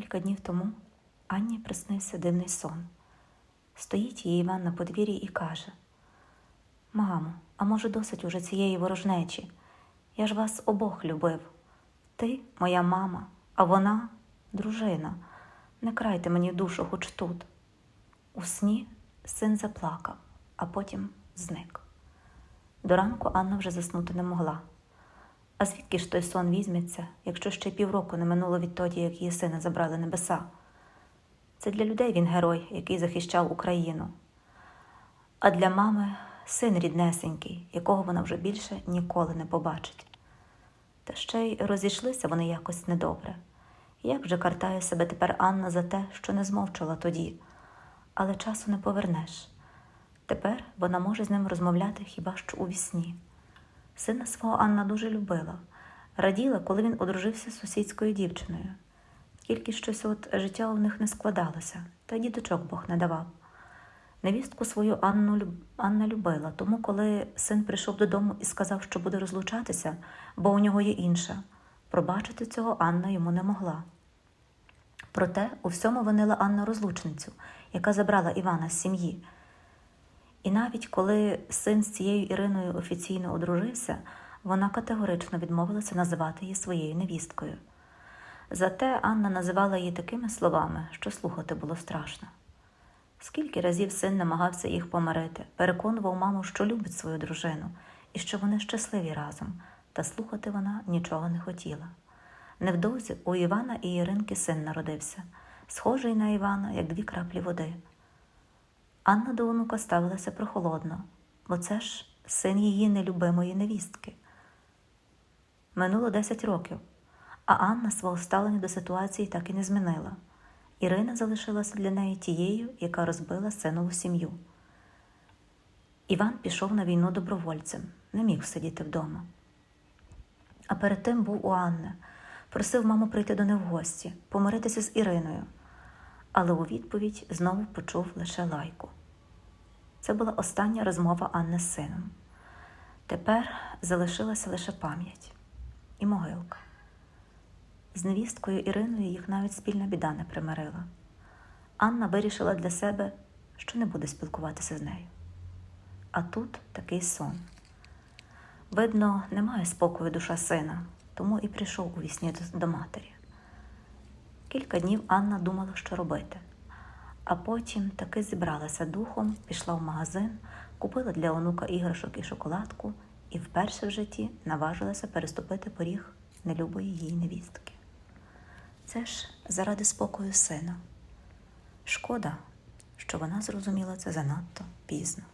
Кілька днів тому Анні приснився дивний сон. Стоїть її Іван на подвір'ї і каже: Мамо, а може, досить уже цієї ворожнечі? Я ж вас обох любив. Ти моя мама, а вона дружина. Не крайте мені душу хоч тут. У сні син заплакав, а потім зник. До ранку Анна вже заснути не могла. А звідки ж той сон візьметься, якщо ще півроку не минуло відтоді, як її сина забрали небеса? Це для людей він герой, який захищав Україну. А для мами син ріднесенький, якого вона вже більше ніколи не побачить. Та ще й розійшлися вони якось недобре. Як же картає себе тепер Анна за те, що не змовчала тоді, але часу не повернеш. Тепер вона може з ним розмовляти хіба що у вісні. Сина свого Анна дуже любила, раділа, коли він одружився з сусідською дівчиною. Тільки щось от життя у них не складалося, та й діточок Бог не давав. Невістку свою Анну Анна любила, тому коли син прийшов додому і сказав, що буде розлучатися, бо у нього є інша, пробачити цього Анна йому не могла. Проте у всьому винила Анна розлучницю, яка забрала Івана з сім'ї. І навіть коли син з цією Іриною офіційно одружився, вона категорично відмовилася називати її своєю невісткою. Зате Анна називала її такими словами, що слухати було страшно. Скільки разів син намагався їх помирити, переконував маму, що любить свою дружину і що вони щасливі разом, та слухати вона нічого не хотіла. Невдовзі у Івана і Іринки син народився, схожий на Івана, як дві краплі води. Анна до онука ставилася прохолодно, бо це ж син її нелюбимої невістки. Минуло 10 років, а Анна свого ставлення до ситуації так і не змінила. Ірина залишилася для неї тією, яка розбила синову сім'ю. Іван пішов на війну добровольцем, не міг сидіти вдома. А перед тим був у Анни, просив маму прийти до них в гості, помиритися з Іриною, але у відповідь знову почув лише лайку. Це була остання розмова Анни з сином. Тепер залишилася лише пам'ять і могилка. З невісткою Іриною їх навіть спільна біда не примирила. Анна вирішила для себе, що не буде спілкуватися з нею. А тут такий сон. Видно, немає спокою душа сина, тому і прийшов у вісні до- матері. Кілька днів Анна думала, що робити, а потім таки зібралася духом, пішла в магазин, купила для онука іграшок і шоколадку і вперше в житті наважилася переступити поріг нелюбої їй невістки. Це ж заради спокою сина. Шкода, що вона зрозуміла це занадто пізно.